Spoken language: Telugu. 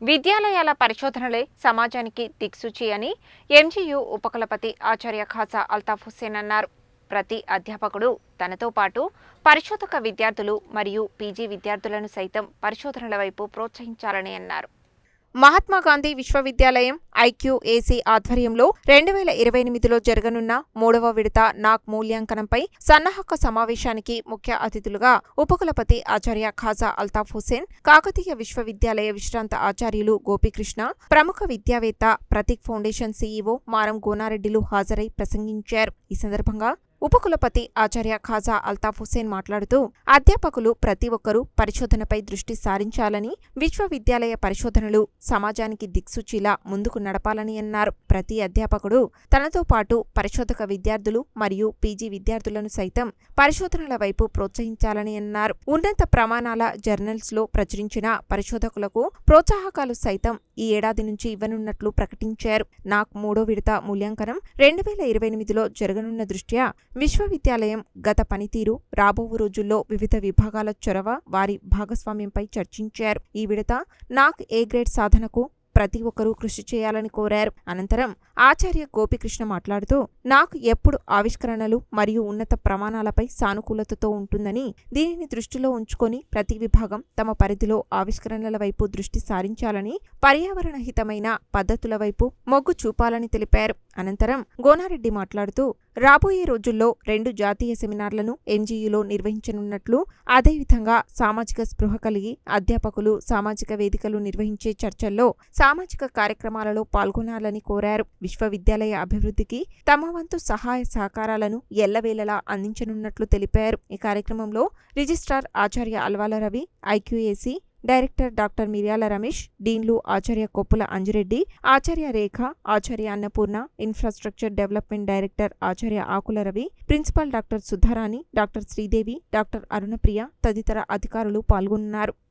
విద్యాలయాల పరిశోధనలే సమాజానికి దిక్సూచి అని ఎంజీయూ ఉపకులపతి ఆచార్య ఖాసా అల్తాఫ్ హుస్సేన్ అన్నారు. ప్రతి అధ్యాపకుడు తనతో పాటు పరిశోధక విద్యార్థులు మరియు పీజీ విద్యార్థులను సైతం పరిశోధనల వైపు ప్రోత్సహించాలని అన్నారు. మహాత్మాగాంధీ విశ్వవిద్యాలయం ఐక్యూఏసీ ఆధ్వర్యంలో రెండు వేల ఇరవై ఎనిమిదిలో జరగనున్న మూడవ విడత నాక్ మూల్యాంకనంపై సన్నాహక సమావేశానికి ముఖ్య అతిథులుగా ఉపకులపతి ఆచార్య ఖాజా అల్తాఫ్ హుసేన్ కాకతీయ విశ్వవిద్యాలయ విశ్రాంత ఆచార్యులు గోపీకృష్ణ ప్రముఖ విద్యావేత్త ప్రతీక్ ఫౌండేషన్ సీఈఓ మారం గోనారెడ్డిలు హాజరై ప్రసంగించారు. ఈ సందర్భంగా ఉపకులపతి ఆచార్య ఖాజా అల్తాఫ్ హుసేన్ మాట్లాడుతూ అధ్యాపకులు ప్రతి ఒక్కరూ పరిశోధనపై దృష్టి సారించాలని విశ్వవిద్యాలయ పరిశోధనలు సమాజానికి దిక్సూచిలా ముందుకు నడపాలని అన్నారు. ప్రతి అధ్యాపకుడు తనతో పాటు పరిశోధక విద్యార్థులు మరియు పీజీ విద్యార్థులను సైతం పరిశోధనల వైపు ప్రోత్సహించాలని అన్నారు. ఉన్నత ప్రమాణాల జర్నల్స్లో ప్రచురించిన పరిశోధకులకు ప్రోత్సాహకాలు సైతం ఈ ఏడాది నుంచి ఇవ్వనున్నట్లు ప్రకటించారు. నాక్ మూడో విడత మూల్యాంకనం రెండు వేల ఇరవై ఎనిమిదిలో జరగనున్న దృష్ట్యా విశ్వవిద్యాలయం గత పనితీరు రాబో రోజుల్లో వివిధ విభాగాల చొరవ వారి భాగస్వామ్యంపై చర్చించారు. ఈ విడత నాక్ ఏ గ్రేడ్ సాధనకు ప్రతి ఒక్కరూ కృషి చేయాలని కోరారు. అనంతరం ఆచార్య గోపికృష్ణ మాట్లాడుతూ నాకు ఎప్పుడు ఆవిష్కరణలు మరియు ఉన్నత ప్రమాణాలపై సానుకూలతతో ఉంటుందని దీనిని దృష్టిలో ఉంచుకొని ప్రతి విభాగం తమ పరిధిలో ఆవిష్కరణల వైపు దృష్టి సారించాలని పర్యావరణ హితమైన పద్ధతుల వైపు మొగ్గు చూపాలని తెలిపారు. అనంతరం గోనారెడ్డి మాట్లాడుతూ రాబోయే రోజుల్లో రెండు జాతీయ సెమినార్లను ఎంజీయూలో నిర్వహించనున్నట్లు అదేవిధంగా సామాజిక స్పృహ కలిగి అధ్యాపకులు సామాజిక వేదికలు నిర్వహించే చర్చల్లో సామాజిక కార్యక్రమాలలో పాల్గొనాలని కోరారు. విశ్వవిద్యాలయ అభివృద్ధికి తమ వంతు సహాయ సహకారాలను ఎల్లవేళలా అందించనున్నట్లు తెలిపారు. ఈ కార్యక్రమంలో రిజిస్ట్రార్ ఆచార్య Alwala Ravi IQAC director doctor Miryala Ramesh డీన్లు ఆచార్య కొప్పుల అంజిరెడ్డి ఆచార్య రేఖ ఆచార్య అన్నపూర్ణ ఇన్ఫ్రాస్ట్రక్చర్ డెవలప్మెంట్ డైరెక్టర్ ఆచార్య Akula Ravi principal doctor Sudharani doctor Sridevi doctor Arunapriya తదితర అధికారులు పాల్గొన్నారు.